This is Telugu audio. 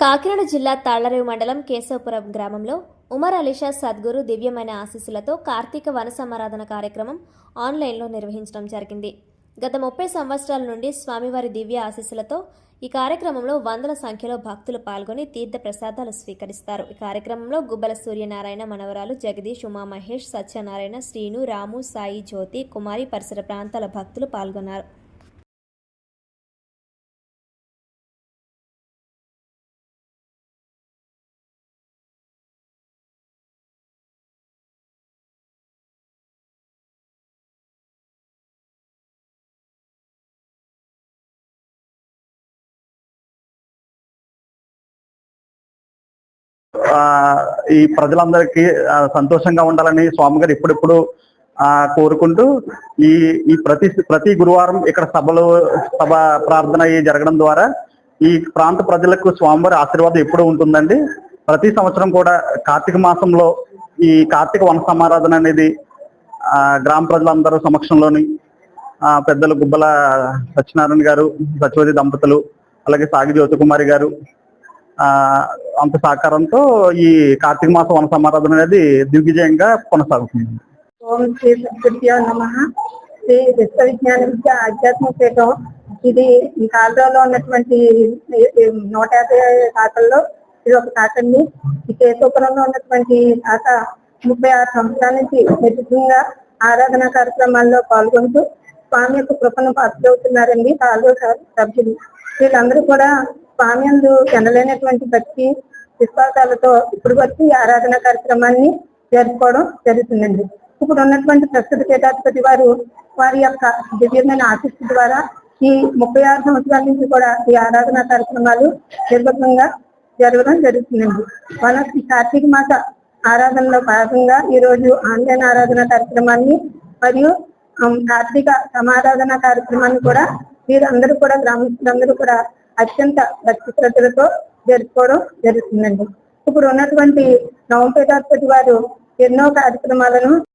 కాకినాడ జిల్లా తాళ్ళరేవు మండలం కేశవపురం గ్రామంలో ఉమర్ అలీషా సద్గురు దివ్యమైన ఆశీస్సులతో కార్తీక వన సమారాధన కార్యక్రమం ఆన్లైన్లో నిర్వహించడం జరిగింది. గత ముప్పై సంవత్సరాల నుండి స్వామివారి దివ్య ఆశీస్సులతో ఈ కార్యక్రమంలో వందల సంఖ్యలో భక్తులు పాల్గొని తీర్థ ప్రసాదాలు స్వీకరిస్తారు. ఈ కార్యక్రమంలో గుబ్బల సూర్యనారాయణ మనవరాలు జగదీష్ ఉమా మహేష్ సత్యనారాయణ శ్రీను రాము సాయి జ్యోతి కుమారి పరిసర ప్రాంతాల భక్తులు పాల్గొన్నారు. ఈ ప్రజలందరికీ సంతోషంగా ఉండాలని స్వామి గారు ఎప్పుడెప్పుడు ఆ కోరుకుంటూ ఈ ఈ ప్రతి ప్రతి గురువారం ఇక్కడ సభలు సభ ప్రార్థన జరగడం ద్వారా ఈ ప్రాంత ప్రజలకు స్వామివారి ఆశీర్వాదం ఎప్పుడు ఉంటుందండి. ప్రతి సంవత్సరం కూడా కార్తీక మాసంలో ఈ కార్తీక వన సమారాధన అనేది ఆ గ్రామ ప్రజలందరూ సమక్షంలోని ఆ పెద్దలు గుబ్బల సత్యనారాయణ గారు సత్యవతి దంపతులు అలాగే సాగి జ్యోతికుమారి గారు అంత సహకారంతో ఈ కార్తీక మాస వన సమారాధన అనేది దిగ్విజయంగా కొనసాగుతుంది. ఓం శ్రీ సద్గురుభ్యో నమ. శ్రీ విశ్వవిజ్ఞాన విద్య ఆధ్యాత్మిక పీఠం ఇది ఈ కాలువలో ఉన్నటువంటి నూట యాభై శాఖల్లో ఇది ఒక శాఖండి ఈ కేశోపురంలో ఉన్నటువంటి శాఖ ముప్పై ఆరు సంవత్సరాల నుంచి నిశ్చితంగా ఆరాధన కార్యక్రమాల్లో పాల్గొంటూ స్వామి యొక్క కృపను పాత్రవుతున్నారండి కాలువ సభ్యులు. వీళ్ళందరూ కూడా స్వామి అందు చెందలేనటువంటి భక్తి విశ్వాసాలతో ఇప్పుడు వచ్చి ఆరాధన కార్యక్రమాన్ని జరుపుకోవడం జరుగుతుందండి. ఇప్పుడు ఉన్నటువంటి ప్రస్తుత పీఠాధిపతి వారు వారి యొక్క దివ్యమైన ఆశిస్సు ద్వారా ఈ ముప్పై ఆరు సంవత్సరాల నుంచి కూడా ఈ ఆరాధన కార్యక్రమాలు నిర్భంగా జరగడం జరుగుతుందండి. మన ఈ కార్తీక మాస ఆరాధనలో భాగంగా ఈ రోజు ఆన్లైన్ ఆరాధన కార్యక్రమాన్ని మరియు కార్తీక సమారాధన కార్యక్రమాన్ని కూడా వీరందరూ కూడా గ్రామస్తులందరూ కూడా అత్యంత భక్తి శ్రద్ధలతో జరుపుకోవడం జరుగుతుందండి. ఇప్పుడు ఉన్నటువంటి నవంపేట వారు ఎన్నో కార్యక్రమాలను